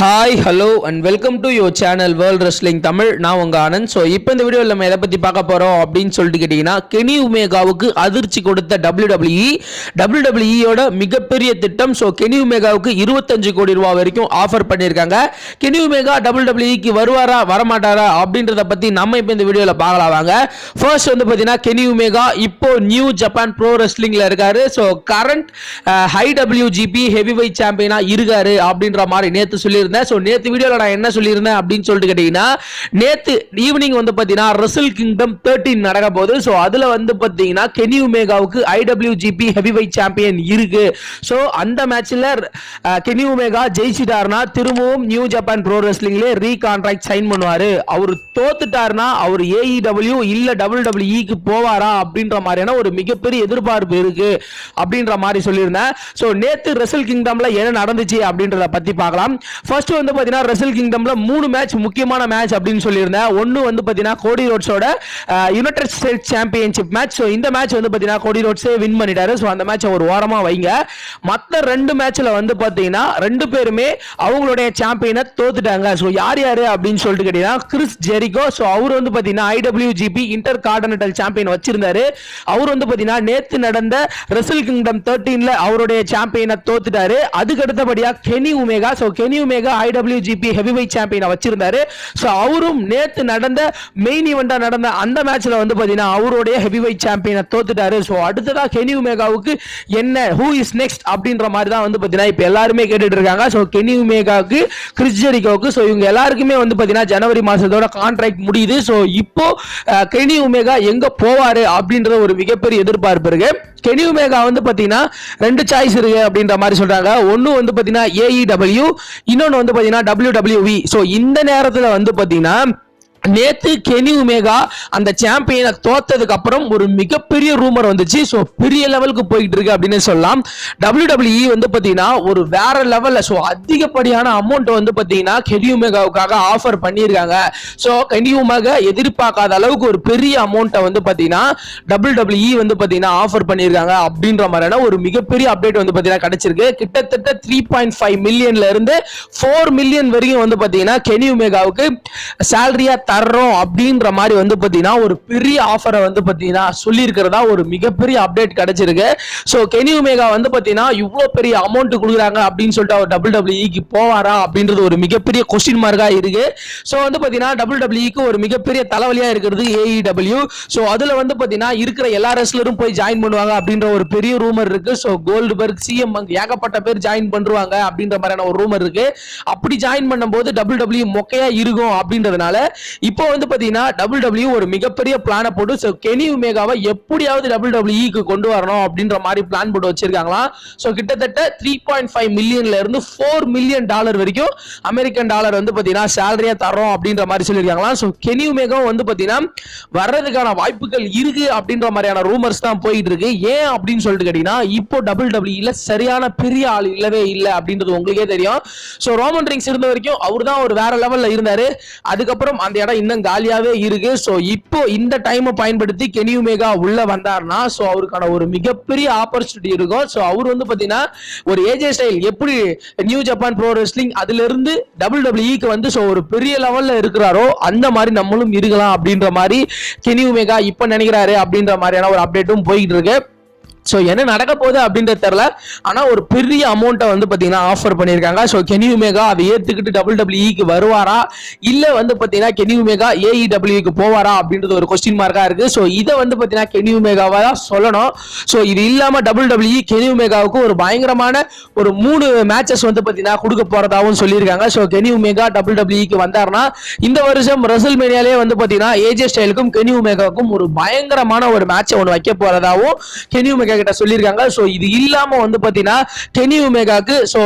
Hi hello and welcome to your channel world wrestling Tamil நான் உங்கள் Anand. So இப்போ இந்த வீடியோவில் நம்ம எதை பற்றி பார்க்க போகிறோம் அப்படின்னு சொல்லிட்டு கேட்டிங்கன்னா கெனி உமேகாவுக்கு அதிர்ச்சி கொடுத்த டபிள்யூ டபிள்யூஇ டபிள்யூ டபிள்யூஇயோட மிகப்பெரிய திட்டம் ஸோ கெனி உமேகாவுக்கு இருபத்தஞ்சு கோடி ரூபா வரைக்கும் ஆஃபர் பண்ணியிருக்காங்க. கெனி உமேகா டபிள்யூ டபிள்யூஇக்கு வருவாரா வரமாட்டாரா அப்படின்றத பற்றி நம்ம இப்போ இந்த வீடியோவில் பார்க்கலாம் வாங்க. ஃபர்ஸ்ட் வந்து பார்த்தீங்கன்னா கெனி உமேகா இப்போ நியூ ஜப்பான் ப்ரோ ரெஸ்லிங்கில் இருக்கார். So current I WGP heavyweight சாம்பியனாக இருக்காரு அப்படின்ற மாதிரி நேற்று சொல்லி சொல்லியிருந்தேன். ஸோ நேற்று வீடியோவில் நான் என்ன சொல்லியிருந்தேன் அப்படின்னு சொல்லிட்டு கேட்டிங்கன்னா நேற்று ஈவினிங் வந்து பார்த்தீங்கன்னா ரசல் கிங்டம் தேர்ட்டின் நடக்க போகுது. ஸோ அதில் வந்து பார்த்தீங்கன்னா கெனி மேகாவுக்கு ஐடபிள்யூஜிபி ஹெவி வெயிட் சாம்பியன் இருக்கு. ஸோ அந்த மேட்ச்சில் கெனி உமேகா ஜெயிச்சிட்டார்னா திரும்பவும் நியூ ஜப்பான் ப்ரோ ரெஸ்லிங்லேயே ரீகான்ட்ராக்ட் சைன் பண்ணுவார். அவர் தோத்துட்டாருன்னா அவர் ஏஇடபிள்யூ இல்லை டபுள் டபிள்யூஇக்கு போவாரா அப்படின்ற மாதிரியான ஒரு மிகப்பெரிய எதிர்பார்ப்பு இருக்கு அப்படின்ற மாதிரி சொல்லியிருந்தேன். ஸோ நேற்று ரெசல் கிங்டம்ல என்ன நடந்துச்சு அப்படின்றத பத்தி பார்க்கலாம். ஃபர்ஸ்ட் வந்து பார்த்தீங்கன்னா ரெசல் கிங்டம்ல மூணு மேட்ச் முக்கியமான மேட்ச் அப்படின்னு சொல்லியிருந்தேன். ஒன்று வந்து பார்த்தீங்கன்னா Cody ரோட்ஸோட United State championship match so இந்த மேட்ச் வந்து பார்த்தீங்கன்னா கோடி ரோட்ஸே வின் பண்ணிட்டாரு. ஸோ அந்த மேட்சை ஒரு வாரமாக வைங்க. மற்ற ரெண்டு மேட்ச்சில் வந்து பார்த்தீங்கன்னா ரெண்டு பேருமே அவங்களுடைய சாம்பியனை தோத்துட்டாங்க. ஸோ யார் யார் அப்படின்னு சொல்லிட்டு கேட்டீங்கன்னா கிறிஸ் ஜெரிகோ ஸோ அவர் வந்து பார்த்தீங்கன்னா ஐடபிள்யூஜிபி இன்டர் கார்டினல் சாம்பியன் வச்சிருந்தாரு. அவர் வந்து பார்த்தீங்கன்னா நேற்று நடந்த ரெசல் கிங்டம் தேர்ட்டீனில் அவருடைய சாம்பியனை தோத்துட்டாரு. அதுக்கு அடுத்தபடியாக கெனி உமேகா ஸோ கெனி உமேகா ஐடபிள்யூஜிபி ஹெவி சாம்பியனை வச்சிருந்தாரு. ஸோ அவரும் நேத்து நடந்த மெயின் ஈவெண்டா நடந்த அந்த மேட்ச்சில் வந்து பார்த்தீங்கன்னா அவருடைய ஹெவிவை சாம்பியனை தோத்துட்டாரு. ஸோ அடுத்ததா கெனி உமேகாவுக்கு என்ன ஹூ இஸ் நெக்ஸ்ட் அப்படின்ற மாதிரி தான் வந்து பார்த்தீங்கன்னா இப்போ எல்லாருமே கேட்டுட்டு இருக்காங்க. ஸோ கெனி உமேகாவுக்கு கிறிஸ் ஜெரிகோவுக்கு ஸோ இவங்க எல்லாருக்குமே வந்து பார்த்தீங்கன்னா ஜனவரி மாதத்தோட கான்ட்ராக்ட் முடியுது. ஸோ இப்போ கெனி உமேகா எங்க போவாரு அப்படின்ற ஒரு மிகப்பெரிய எதிர்பார்ப்பு இருக்கு. கெனி உமேகா வந்து பார்த்தீங்கன்னா ரெண்டு சாய்ஸ் இருக்கு அப்படின்ற மாதிரி சொல்றாங்க. ஒன்று வந்து பார்த்தீங்கன்னா ஏஇடபிள்யூ இன்னொன்று வந்து பார்த்தீங்கன்னா டபிள்யூ டபிள்யூவி ஸோ இந்த நேரத்தில் வந்து பார்த்தீங்கன்னா நேத்து கெனி உமேகா அந்த சாம்பியனை தோத்ததுக்கு அப்புறம் ஒரு மிகப்பெரிய ரூமர் வந்துச்சு. ஸோ பெரிய லெவலுக்கு போயிட்டு இருக்கு அப்படின்னு சொல்லலாம். டபிள்யூ டபிள்யூஇ வந்து பார்த்தீங்கன்னா ஒரு வேற லெவலில் ஸோ அதிகப்படியான அமௌண்ட் வந்து பார்த்தீங்கன்னா கெனி உமேகாவுக்காக ஆஃபர் பண்ணியிருக்காங்க. ஸோ கெனி உமேகா எதிர்பார்க்காத அளவுக்கு ஒரு பெரிய அமௌண்ட்டை வந்து பார்த்தீங்கன்னா டபிள்யூ டபிள்யூஇ வந்து பார்த்தீங்கன்னா ஆஃபர் பண்ணியிருக்காங்க அப்படின்ற மாதிரியான ஒரு மிகப்பெரிய அப்டேட் வந்து பார்த்தீங்கன்னா கிடைச்சிருக்கு. கிட்டத்தட்ட த்ரீ பாயிண்ட் ஃபைவ் மில்லியன்ல இருந்து ஃபோர் மில்லியன் வரைக்கும் வந்து பார்த்தீங்கன்னா கெனி உமேகாவுக்கு சேலரியாக தர்றோம் அப்படின்ற மாதிரி வந்து பார்த்தீங்கன்னா ஒரு பெரிய ஆஃபரை வந்து பார்த்தீங்கன்னா சொல்லியிருக்கிறதா ஒரு மிகப்பெரிய அப்டேட் கிடைச்சிருக்கு. ஸோ கெனி உமேகா வந்து பார்த்தீங்கன்னா இவ்வளோ பெரிய அமௌண்ட் கொடுக்குறாங்க அப்படின்னு சொல்லிட்டு அவர் டபுள் டபிள்யூஇக்கு போவாரா அப்படின்றது ஒரு மிகப்பெரிய கொஸ்டின் மார்க்காக இருக்கு. ஸோ வந்து பார்த்தீங்கன்னா டபுள் டபிள்யூக்கு ஒரு மிகப்பெரிய தலைவலியாக இருக்கிறது ஏஇடபிள்யூ ஸோ அதில் வந்து பார்த்தீங்கன்னா இருக்கிற எல்லா ரெஸ்லரும் போய் ஜாயின் பண்ணுவாங்க அப்படின்ற ஒரு பெரிய ரூமர் இருக்கு. ஸோ கோல்டு பர்க் சிஎம் ஏகப்பட்ட பேர் ஜாயின் பண்ணுவாங்க அப்படின்ற மாதிரியான ஒரு ரூமர் இருக்கு. அப்படி ஜாயின் பண்ணும்போது டபுள் டபிள்யூ மொக்கையா இருக்கும் அப்படின்றதுனால இப்போ வந்து பாத்தீங்கன்னா டபுள் டபிள்யூ ஒரு மிகப்பெரிய பிளானை போட்டு ஸோ கெனி உமேகாவை எப்படியாவது டபுள் டபிள்யூக்கு கொண்டு வரணும் அப்படின்ற மாதிரி பிளான் போட்டு வச்சிருக்காங்களாம் ஸோ கிட்டத்தட்ட த்ரீ பாயிண்ட் ஃபைவ் மில்லியன்ல இருந்து ஃபோர் மில்லியன் டாலர் வரைக்கும் அமெரிக்கன் டாலர் வந்து பாத்தீங்கன்னா சேலரியா தரோம் அப்படின்ற மாதிரி சொல்லியிருக்காங்களாம் ஸோ கெனி உமேகாவும் வந்து பாத்தீங்கன்னா வர்றதுக்கான வாய்ப்புகள் இருக்கு அப்படின்ற மாதிரியான ரூமர்ஸ் தான் போயிட்டு இருக்கு. ஏன் அப்படின்னு சொல்லிட்டு கேட்டீங்கன்னா இப்போ டபுள் டபிள்யூல சரியான பெரிய ஆள் இல்லவே இல்லை அப்படின்றது உங்களுக்கே தெரியும். ஸோ ரோமன் ரிங்ஸ் இருந்த வரைக்கும் அவர் தான் ஒரு வேற லெவல்ல இருந்தாரு. அதுக்கப்புறம் அந்த இடம் இன்னும் காலியாவே இருக்கு. ஸோ இப்போ இந்த டைமை பயன்படுத்தி கெனியுமேகா உள்ள வந்தாருன்னா ஸோ அவருக்கான ஒரு மிகப்பெரிய ஆப்பர்ச்சுனிட்டி இருக்கும். ஸோ அவர் வந்து பாத்தீங்கன்னா ஒரு ஏஜே ஸ்டைல் எப்படி நியூ ஜப்பான் ப்ரோ ரெஸ்லிங் அதுல இருந்து டபுள் டபிள்யூக்கு வந்து ஸோ ஒரு பெரிய லெவல்ல இருக்கிறாரோ அந்த மாதிரி நம்மளும் இருக்கலாம் அப்படின்ற மாதிரி கெனியுமேகா உமேகா இப்போ நினைக்கிறாரு அப்படின்ற மாதிரியான ஒரு அப்டேட்டும் போயிட்டு இருக்கு. ஸோ என்ன நடக்க போகுது அப்படின்றது தெரில ஆனால் ஒரு பெரிய அமௌண்ட்டை வந்து பார்த்தீங்கன்னா ஆஃபர் பண்ணியிருக்காங்க. ஸோ கெனி உமேகா அதை ஏற்றுக்கிட்டு டபுள் டபிள்யூக்கு வருவாரா? இல்லை வந்து பார்த்தீங்கன்னா கெனி மேகா ஏஇடபிள்யூக்கு போவாரா அப்படின்றது ஒரு கொஸ்டின் மார்க்காக இருக்குது ஸோ இதை வந்து பார்த்தீங்கன்னா கெனியூ உமேகாவா தான் சொல்லணும். ஸோ இது இல்லாமல் டபுள் டபிள்யூ கெனி உமேகாவுக்கு ஒரு பயங்கரமான ஒரு மூணு மேட்சஸ் வந்து பார்த்தீங்கன்னா கொடுக்க போகிறதாகவும் சொல்லியிருக்காங்க. ஸோ கெனியூ மேகா டபுள் டபிள்யூக்கு வந்தாருன்னா இந்த வருஷம் ரசல் மேனியாலே வந்து பார்த்தீங்கன்னா ஏஜே ஸ்டைலுக்கும் கெனி மேகாவுக்கும் ஒரு பயங்கரமான ஒரு மேட்சை ஒன்று வைக்க போகிறதாவும் கெனி மேகா உமேகா கிட்ட சொல்லியிருக்காங்க. ஸோ இது இல்லாம வந்து பாத்தீங்கன்னா கெனி உமேகாக்கு ஸோ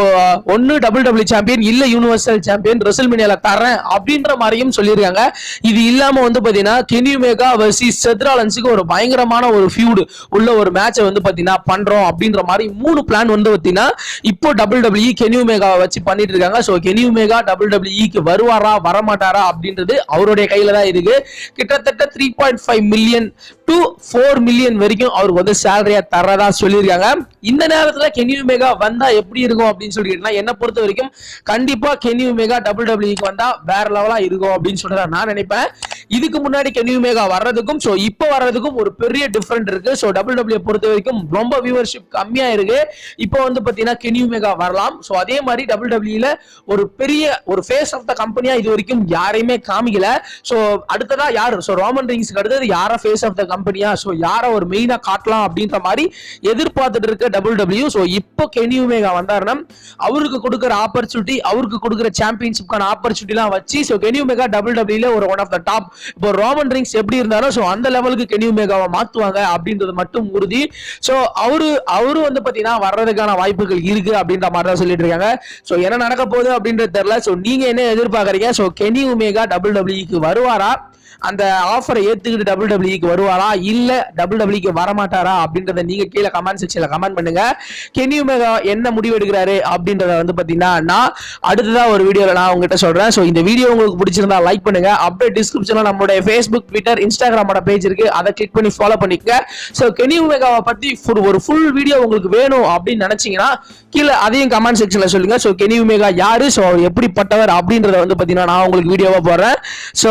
ஒன்னு டபுள் டபிள்யூ சாம்பியன் இல்ல யூனிவர்சல் சாம்பியன் ரெசல்மேனியால தரேன் அப்படின்ற மாதிரியும் சொல்லியிருக்காங்க. இது இல்லாம வந்து பாத்தீங்கன்னா கெனி உமேகா வர்சிஸ் செத்ராலன்ஸுக்கு ஒரு பயங்கரமான ஒரு ஃபியூடு உள்ள ஒரு மேட்சை வந்து பாத்தீங்கன்னா பண்றோம் அப்படின்ற மாதிரி மூணு பிளான் வந்து பாத்தீங்கன்னா இப்போ டபுள் டபிள்யூ கெனி உமேகாவை வச்சு பண்ணிட்டு இருக்காங்க. ஸோ கெனி உமேகா டபுள் டபிள்யூக்கு வருவாரா வரமாட்டாரா அப்படின்றது அவருடைய கையில தான் இருக்கு. கிட்டத்தட்ட three point five million to four million வரைக்கும் அவருக்கு வந்து சேலரியா தரதா சொல்லியிருக்காங்க. இந்த நேரத்தில் கென்யூ மெகா வந்தா எப்படி இருக்கும் அப்படின்னு சொல்லிட்டுனா என்ன பொறுத்த வரைக்கும் கண்டிப்பா கென்யூ மெகா டபுள் டபிள்யூக்கு வந்தா வேற லெவலா இருக்கும் அப்படின்னு சொல்றத நான் நினைப்பேன். இதுக்கு முன்னாடி கென்யூ மெகா வர்றதுக்கும் ஸோ இப்போ வர்றதுக்கும் ஒரு பெரிய டிஃப்ரெண்ட் இருக்கு. ஸோ டபுள் டபிள்யூ பொறுத்த வரைக்கும் ரொம்ப வியூவர்ஷிப் கம்மியா இருக்கு. இப்போ வந்து பாத்தீங்கன்னா கென்யூ மெகா வரலாம். ஸோ அதே மாதிரி டபுள் டபிள்யூல ஒரு பெரிய ஒரு ஃபேஸ் ஆஃப் த கம்பெனியா இது வரைக்கும் யாரையுமே காமிக்கல. ஸோ அடுத்ததா யார்? ஸோ ரோமன் ரிங்ஸ்க்கு அடுத்தது யார ஃபேஸ் ஆஃப் த கம்பெனியா ஸோ யாரை ஒரு மெயினா காட்டலாம் அப்படின்ற மாதிரி எதிர்பார்த்துட்டு இருக்க டபுள் டபிள்யூ ஸோ இப்போ கெனி உமேகா வந்தாருன்னா அவருக்கு கொடுக்குற ஆப்பர்ச்சுனிட்டி அவருக்கு கொடுக்குற சாம்பியன்ஷிப்கான ஆப்பர்ச்சுனிட்டிலாம் வச்சு ஸோ கெனி உமேகா டபுள் டபிள்யூல ஒரு ஒன் ஆஃப் த டாப் இப்போ ரோமன் ரிங்ஸ் எப்படி இருந்தாலும் ஸோ அந்த லெவலுக்கு கெனி உமேகாவை மாற்றுவாங்க அப்படின்றது மட்டும் உறுதி. ஸோ அவரு அவரு வந்து பாத்தீங்கன்னா வர்றதுக்கான வாய்ப்புகள் இருக்கு அப்படின்ற மாதிரி தான் சொல்லிட்டு இருக்காங்க. ஸோ என்ன நடக்க போகுது அப்படின்றது தெரியல. ஸோ நீங்க என்ன எதிர்பார்க்கறீங்க? ஸோ கெனி உமேகா டபுள் டபிள்யூக்கு வருவாரா? அந்த ஆஃபரை ஏத்துக்கிட்டு டபுள் டபிள்யூக்கு வருவாரா? இல்ல டபுள் டபிள்யூக்கு வரமாட்டாரா? அப்படின்றத நீங்க கீழே கமெண்ட் செக்ஷன்ல கமெண்ட் பண்ணுங்க. கெனி உமேகா என்ன முடிவு எடுக்கிறாரு? அப்படின்றத வந்து பாத்தீங்கன்னா நான் அடுத்ததாக ஒரு வீடியோல நான் உங்ககிட்ட சொல்றேன். ஸோ இந்த வீடியோ உங்களுக்கு பிடிச்சிருந்தா லைக் பண்ணுங்க. அப்படியே டிஸ்கிரிப்ஷன்ல நம்மளுடைய ஃபேஸ்புக் ட்விட்டர் இன்ஸ்டாகிராமோட பேஜ் இருக்கு. அதை கிளிக் பண்ணி ஃபாலோ பண்ணிக்கங்க. ஸோ கெனி உமேகாவை பத்தி ஒரு ஃபுல் வீடியோ உங்களுக்கு வேணும் அப்படின்னு நினைச்சீங்கன்னா கீழே அதையும் கமெண்ட் செக்ஷன்ல சொல்லுங்க. ஸோ கெனி உமேகா யாரு? ஸோ எப்படிப்பட்டவர் அப்படின்றத வந்து பாத்தீங்கன்னா நான் உங்களுக்கு வீடியோவா போடுறேன். So